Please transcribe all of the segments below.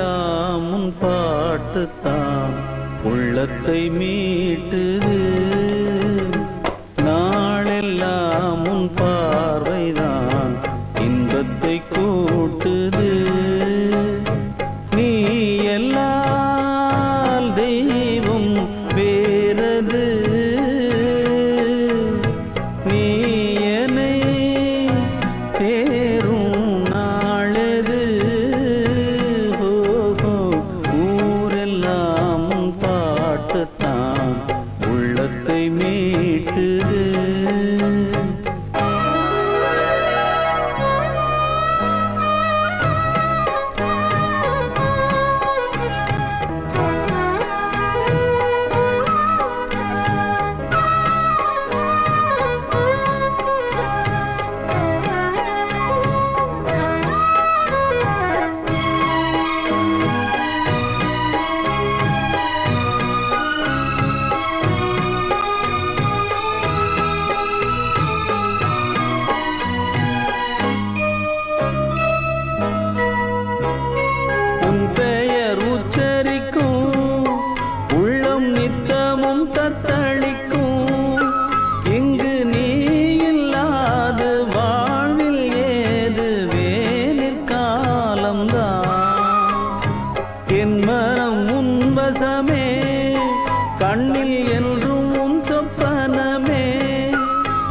எல்லாம் உன் பாட்டுத்தான். உள்ளத்தை மீட்டுது. நாளெல்லாம் உன் பார்வைதான். இன்பத்தை கூட்டுது. என் மனம் உன்வசமே கண்ணில் என்றும் உன் சொப்பனமே.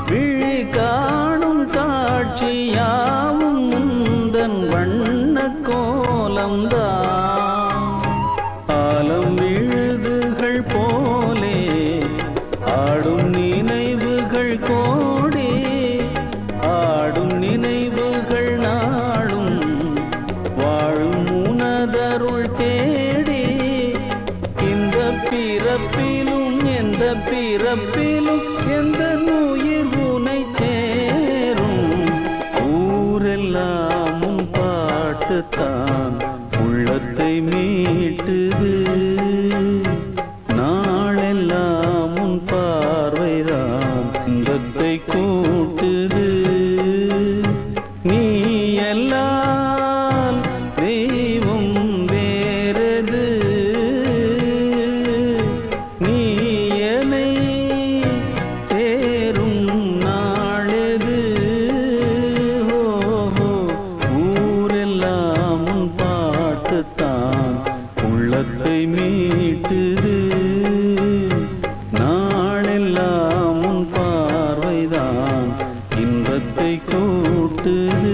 விழி காணும் காட்சியாவும் முந்தன் வண்ண கோலம்தான் ஆலம் விழுதுகள் போலே ஆடும் நினைவுகள் கோ பிறப்பிலும் எந்த பிறப்பிலும் எந்த உயிர் உனை சேரும். ஊரெல்லாமும் பாட்டுத்தான் உள்ளத்தை மீட்டுது. நாளெல்லாமும் பா மீட்டுது நாளெல்லாம் உன் பார்வைதான். இன்பத்தை கூட்டுது.